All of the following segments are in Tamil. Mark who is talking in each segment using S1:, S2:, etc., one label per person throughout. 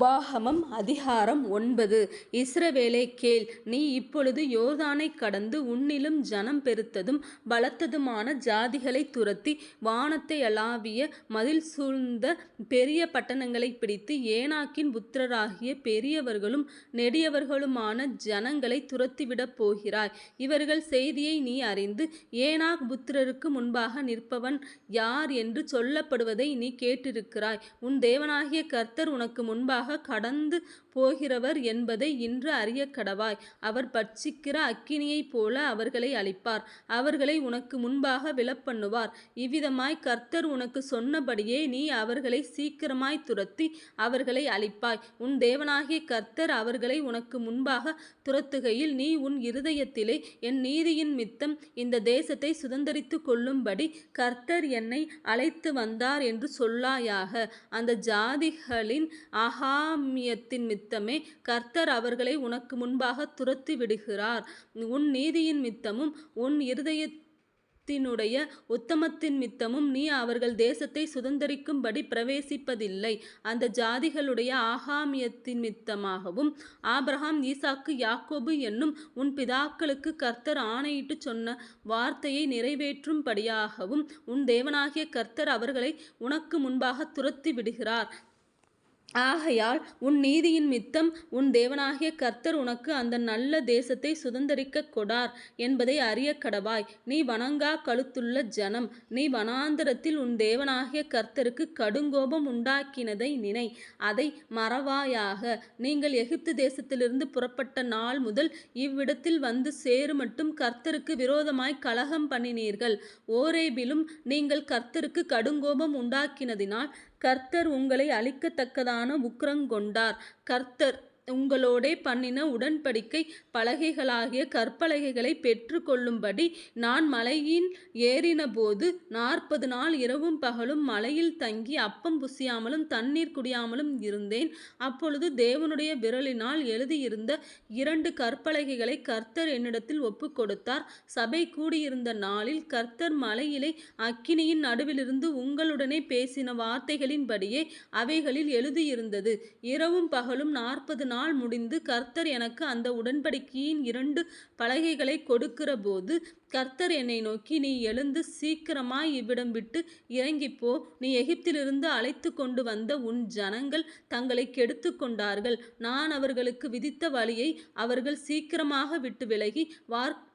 S1: உபாகமம் அதிகாரம் ஒன்பது இஸ்ரவேலே கேள் நீ இப்பொழுது யோர்தானை கடந்து உன்னிலும் ஜனம் பெருத்ததும் பலத்ததுமான ஜாதிகளைத் துரத்தி வானத்தை அளாவிய மதில் சூழ்ந்த பெரிய பட்டணங்களைப் பிடித்து ஏனாக்கின் புத்திரராகிய பெரியவர்களும் நெடியவர்களுமான ஜனங்களை துரத்திவிடப் போகிறாய். இவர்கள் செய்தியை நீ அறிந்து ஏனாக் புத்திரருக்கு முன்பாக நிற்பவன் யார் என்று சொல்லப்படுவதை நீ கேட்டிருக்கிறாய். உன் தேவனாகிய கர்த்தர் உனக்கு முன்பாக கடந்து போகிறவர் என்பதை இன்று அறியக்கடவாய். அவர் பட்சிக்கிற அக்கினியைப் போல அவர்களை அழிப்பார். அவர்களை உனக்கு முன்பாக விழப்பண்ணுவார். இவ்விதமாய் கர்த்தர் உனக்கு சொன்னபடியே நீ அவர்களை சீக்கிரமாய்த் துரத்தி அவர்களை அழிப்பாய். உன் தேவனாகிய கர்த்தர் அவர்களை உனக்கு முன்பாக துரத்துகையில் நீ உன் இருதயத்திலே என் நீதியினிமித்தம் இந்த தேசத்தை சுதந்திரித்து கொள்ளும்படி கர்த்தர் என்னை அழைத்து வந்தார் என்று சொல்லாயாக. அந்த ஜாதிகளின் நிமித்தமே கர்த்தர் அவர்களை உனக்கு முன்பாக துரத்தி விடுகிறார் உன் நீதியினிமித்தமும் உன் இருதயத்தினுடைய உத்தமத்தினிமித்தமும் நீ அவர்கள் தேசத்தை சுதந்தரிக்கும்படி பிரவேசிப்பதில்லை. அந்த ஜாதிகளுடைய அகாமியத்தினிமித்தமாகவும் ஆபிரகாம் ஈசாக்கு யாக்கோபு என்னும் உன் பிதாக்களுக்கு கர்த்தர் ஆணையிட்டு சொன்ன வார்த்தையை நிறைவேற்றும்படியாகவும் உன் தேவனாகிய கர்த்தர் அவர்களை உனக்கு முன்பாக துரத்தி விடுகிறார் ஆகையால் உன் நீதியினிமித்தம் உன் தேவனாகிய கர்த்தர் உனக்கு அந்த நல்ல தேசத்தை சுதந்தரிக்கக் கொடார் என்பதை அறிய கடவாய் நீ வணங்கா கழுத்துள்ள ஜனம். நீ வனாந்தரத்தில் உன் தேவனாகிய கர்த்தருக்கு கடுங்கோபம் உண்டாக்கினதை நினை. அதை மறவாயாக. நீங்கள் எகிப்து தேசத்திலிருந்து புறப்பட்ட நாள் முதல் இவ்விடத்தில் வந்து சேருமட்டும் கர்த்தருக்கு விரோதமாய் கலகம் பண்ணினீர்கள். ஓரேபிலும் நீங்கள் கர்த்தருக்கு கடுங்கோபம் உண்டாக்கினதினால் கர்த்தர் உங்களை அழிக்கத்தக்கதான உக்கிரங்கொண்டார். கர்த்தர் உங்களோடே பண்ணின உடன்படிக்கை பலகைகளாகிய கற்பலகைகளைப் பெற்றுக்கொள்ளும்படி நான் மலையில் ஏறினபோது நாற்பது நாள் இரவும் பகலும் மலையில் தங்கி அப்பம் புசியாமலும் தண்ணீர் குடியாமலும் இருந்தேன். அப்பொழுது தேவனுடைய விரலினால் எழுதியிருந்த இரண்டு கற்பலகைகளை கர்த்தர் என்னிடத்தில் ஒப்புக்கொடுத்தார். சபை கூடியிருந்த நாளில் கர்த்தர் மலையிலே அக்கினியின் நடுவிலிருந்து உங்களுடனே பேசின வார்த்தைகளின்படியே அவைகளில் எழுதியிருந்தது. இரவும் பகலும் நாற்பது நாள் முடிந்து கர்த்தர் எனக்கு அந்த உடன்படிக்கையின் இரண்டு பலகைகளைக் கொடுக்கிறபோது கர்த்தர் என்னை நோக்கி நீ எழுந்து சீக்கிரமாய் இவ்விடம் விட்டு இறங்கிப்போ. நீ எகிப்திலிருந்து அழைத்து கொண்டு வந்த உன் ஜனங்கள் தங்களை கெடுத்து கொண்டார்கள் நான் அவர்களுக்கு விதித்த வழியை அவர்கள் சீக்கிரமாக விட்டு விலகி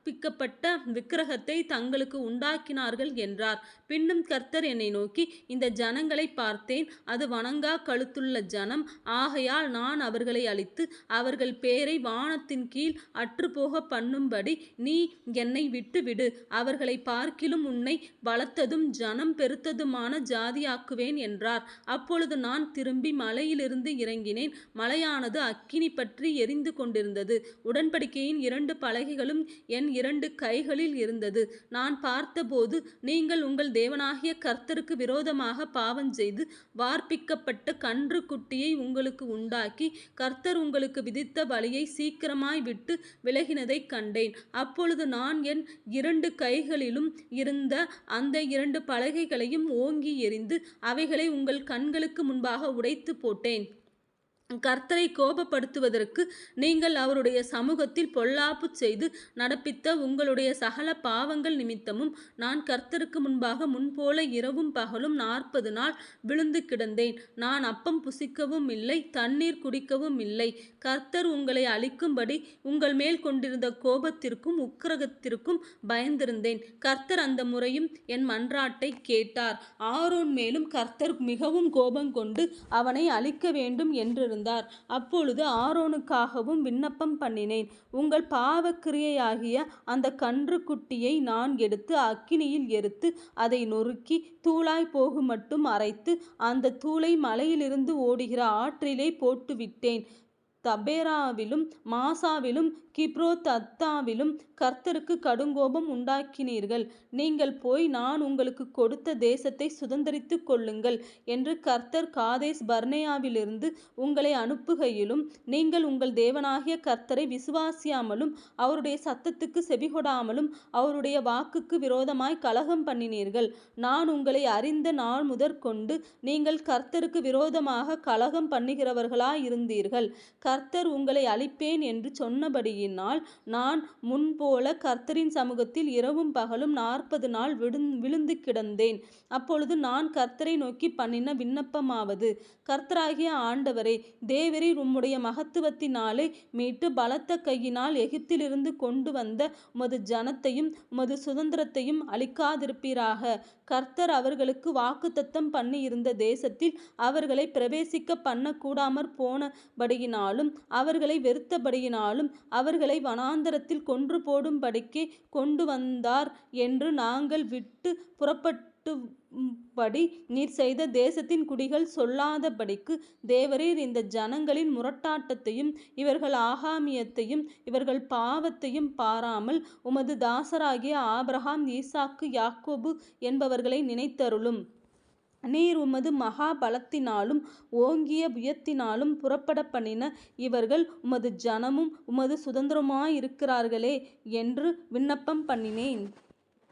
S1: வார்ப்பிக்கப்பட்ட விக்கிரகத்தை தங்களுக்கு உண்டாக்கினார்கள் என்றார். பின்னும் கர்த்தர் என்னை நோக்கி இந்த ஜனங்களை பார்த்தேன் அது வணங்காக் கழுத்துள்ள ஜனம். ஆகையால் நான் அவர்களை அழித்து அவர்கள் பேரை வானத்தின்கீழ் அற்றுப்போக பண்ணும்படி நீ என்னை விட்டுவிடு. அவர்களை பார்க்கிலும் உன்னை பலத்ததும் ஜனம் பெருத்ததுமான ஜாதியாக்குவேன் என்றார். அப்பொழுது நான் திரும்பி மலையிலிருந்து இறங்கினேன். மலையானது அக்கினி பற்றி எரிந்து கொண்டிருந்தது. உடன்படிக்கையின் இரண்டு பலகைகளும் என் இரண்டு கைகளில் இருந்தது. நான் பார்த்தபோது நீங்கள் உங்கள் தேவனாகிய கர்த்தருக்கு விரோதமாகப் பாவஞ்செய்து வார்ப்பிக்கப்பட்ட கன்றுக்குட்டியை உங்களுக்கு உண்டாக்கி கர்த்தர் உங்களுக்கு விதித்த வழியை சீக்கிரமாய் விட்டு விலகினதைக் கண்டேன். அப்பொழுது நான் என் இரண்டு கைகளிலும் இருந்த அந்த இரண்டு பலகைகளையும் ஓங்கி எறிந்து அவைகளை உங்கள் கண்களுக்கு முன்பாக உடைத்துப் போட்டேன். கர்த்தரை கோபப்படுத்துவதற்கு நீங்கள் அவருடைய சமூகத்தில் பொல்லாப்பு செய்து நடப்பித்த உங்களுடைய சகல பாவங்கள் நிமித்தமும் நான் கர்த்தருக்கு முன்பாக முன்போல இரவும் பகலும் நாற்பது நாள் விழுந்து கிடந்தேன். நான் அப்பம் புசிக்கவும் இல்லை தண்ணீர் குடிக்கவும் இல்லை கர்த்தர் உங்களை அழிக்கும்படி உங்கள் மேல் கொண்டிருந்த கோபத்திற்கும் உக்கிரகத்திற்கும் பயந்திருந்தேன். கர்த்தர் அந்த முறையும் என் மன்றாட்டைக் கேட்டார். ஆரோன் மேலும் கர்த்தர் மிகவும் கோபம் கொண்டு அவனை அழிக்க வேண்டும் என்றிருந்தார். அப்பொழுது ஆரோனுக்காகவும் விண்ணப்பம் பண்ணினேன். உங்கள் பாவக்கிரியையாகிய அந்த கன்றுக்குட்டியை நான் எடுத்து அக்கினியில் எரித்து அதை நொறுக்கி தூளாய் போகும் மட்டும் அரைத்து அந்த தூளை மலையிலிருந்து ஓடுகிற ஆற்றிலே போட்டுவிட்டேன். தபேராவிலும் மாசாவிலும் கிப்ரோத்தத்தாவிலும் கர்த்தருக்கு கடுங்கோபம் உண்டாக்கினீர்கள். நீங்கள் போய் நான் உங்களுக்கு கொடுத்த தேசத்தை சுதந்திரித்து கொள்ளுங்கள் என்று கர்த்தர் காதேஸ் பர்னேயாவிலிருந்து உங்களை அனுப்புகையிலும் நீங்கள் உங்கள் தேவனாகிய கர்த்தரை விசுவாசியாமலும் அவருடைய சத்தத்துக்கு செவிகொடாமலும் அவருடைய வாக்குக்கு விரோதமாய் கலகம் பண்ணினீர்கள். நான் உங்களை அறிந்த நாள் முதற்கொண்டு நீங்கள் கர்த்தருக்கு விரோதமாக கலகம் பண்ணுகிறவர்களாயிருந்தீர்கள். கர்த்தர் உங்களை அழிப்பேன் என்று சொன்னபடியினால் நான் முன்போல கர்த்தரின் சமூகத்தில் இரவும் பகலும் நாற்பது நாள் விழுந் விழுந்து கிடந்தேன். அப்பொழுது நான் கர்த்தரை நோக்கி பண்ணின விண்ணப்பமாவது கர்த்தராகிய ஆண்டவரே தேவரீர் உம்முடைய மகத்துவத்தினாலே மீட்டு பலத்த கையினால் எகிப்திலிருந்து கொண்டு வந்த உமது ஜனத்தையும் உமது சுதந்திரத்தையும் அழிக்காதிருப்பீராக கர்த்தர் அவர்களுக்கு வாக்குத்தத்தம் பண்ணி இருந்த தேசத்தில் அவர்களை பிரவேசிக்க பண்ணக்கூடாமற் போனபடியினாலும் அவர்களை வெறுத்தபடியினாலும் அவர்களை வனாந்தரத்தில் கொன்று போடும்படிக்கே கொண்டு வந்தார் என்று நாங்கள் விட்டு புறப்பட்டு படி நீர் செய்த தேசத்தின் குடிகள் சொல்லாதபடிக்கு தேவரீர் இந்த ஜனங்களின் முரட்டாட்டத்தையும் இவர்கள் ஆகாமியத்தையும் இவர்கள் பாவத்தையும் பாராமல் உமது தாசராகிய ஆபிரகாம் ஈசாக்கு யாக்கோபு என்பவர்களை நினைத்தருளும். நீர் உமது மகா பலத்தினாலும் ஓங்கிய புயத்தினாலும் புறப்பட பண்ணின இவர்கள் உமது ஜனமும் உமது சுதந்திரமாயிருக்கிறார்களே என்று விண்ணப்பம் பண்ணினேன்.